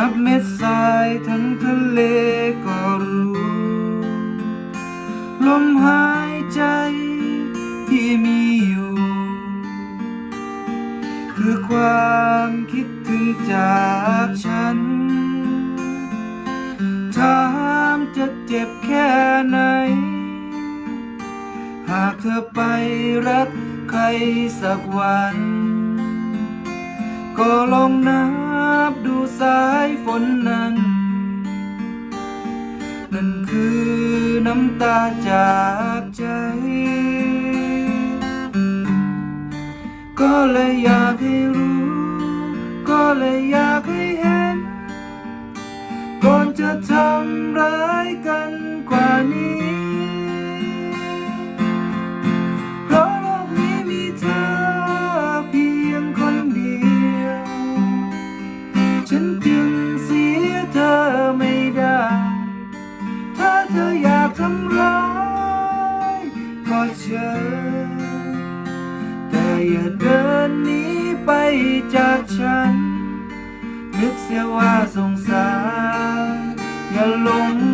นับเม็ดทรายทั้งทะเลก็รู้ ลมหายใจที่มีอยู่ คือความคิดถึงจากฉัน ถามจะเจ็บแค่ไหน หากเธอไปรักใครสักวัน ก็ลองนับ สายฝนนั้น นั่นคือน้ำตาจากใจ ก็เลยอยากให้รู้ ก็เลยอยากให้เห็น ก่อนจะทำร้ายกันกว่านี้ เชิญแต่อย่าเดินหนีไปจากฉัน นึกเสียว่าสงสาร อย่าหลง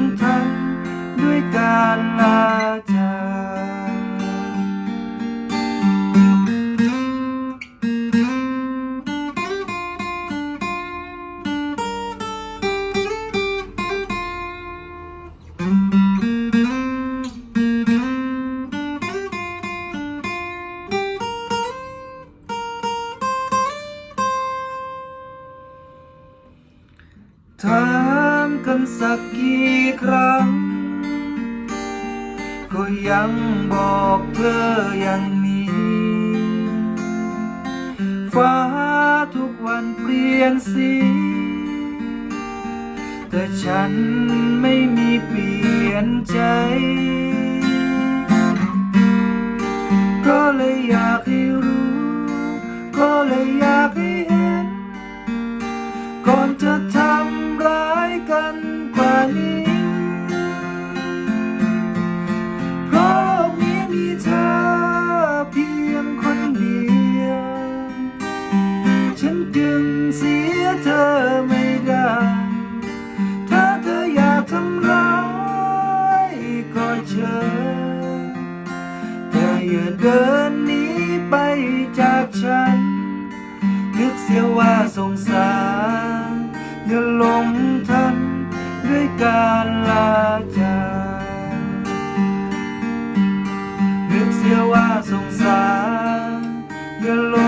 ถามกันสักกี่ครั้ง ก็ยังบอกเธออย่างนี้ ฟ้าทุกวันเปลี่ยนสี แต่ฉันไม่มีเปลี่ยนใจ ดึงเสียเธอไม่ได้ ถ้าเธออยากทำร้ายก็เชิญแต่อย่าเดินหนีไปจากฉัน นึกเสียว่าสงสารอย่าหลงทันด้วยการลาจากนึกเสียว่าสงสารอย่าลง